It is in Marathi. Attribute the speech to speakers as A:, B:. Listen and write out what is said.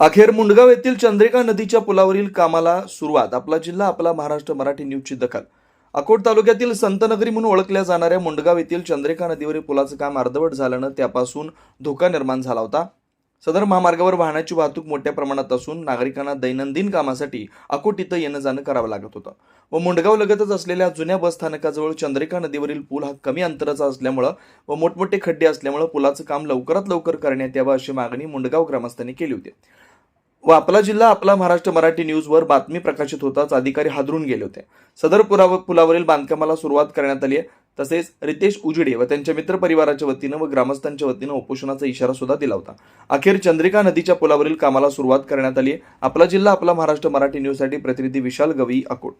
A: अखेर मुंडगाव येथील चंद्रिका नदीच्या पुलावरील कामाला सुरुवात आपला जिल्हा आपला महाराष्ट्र मराठी न्यूजची दखल. अकोट तालुक्यातील संतनगरी म्हणून ओळखल्या जाणाऱ्या मुंडगाव येथील चंद्रिका नदीवरील पुलाचं काम अर्धवट झाल्यानं त्यापासून धोका निर्माण झाला होता. सदर महामार्गावर वाहनाची वाहतूक मोठ्या प्रमाणात असून नागरिकांना दैनंदिन कामासाठी अकोट इथं येणं जाणं करावं लागत होतं. व मुंडगाव लगतच असलेल्या जुन्या बस स्थानकाजवळ चंद्रिका नदीवरील पूल हा कमी अंतराचा असल्यामुळं व मोठमोठे खड्डे असल्यामुळं पुलाचं काम लवकरात लवकर करण्यात यावं अशी मागणी मुंडगाव ग्रामस्थांनी केली होती. व आपला जिल्हा आपला महाराष्ट्र मराठी न्यूजवर बातमी प्रकाशित होताच अधिकारी हादरून गेले होते. सदर पुलाव पुलावरील बांधकामाला सुरुवात करण्यात आली आहे. तसेच रितेश उजिडे व त्यांच्या मित्रपरिवाराच्या वतीनं व ग्रामस्थांच्या वतीनं उपोषणाचा इशारा सुद्धा दिला होता. अखेर चंद्रिका नदीच्या पुलावरील कामाला सुरुवात करण्यात आली आहे. आपला जिल्हा आपला महाराष्ट्र मराठी न्यूजसाठी प्रतिनिधी विशाल गवई अकोट.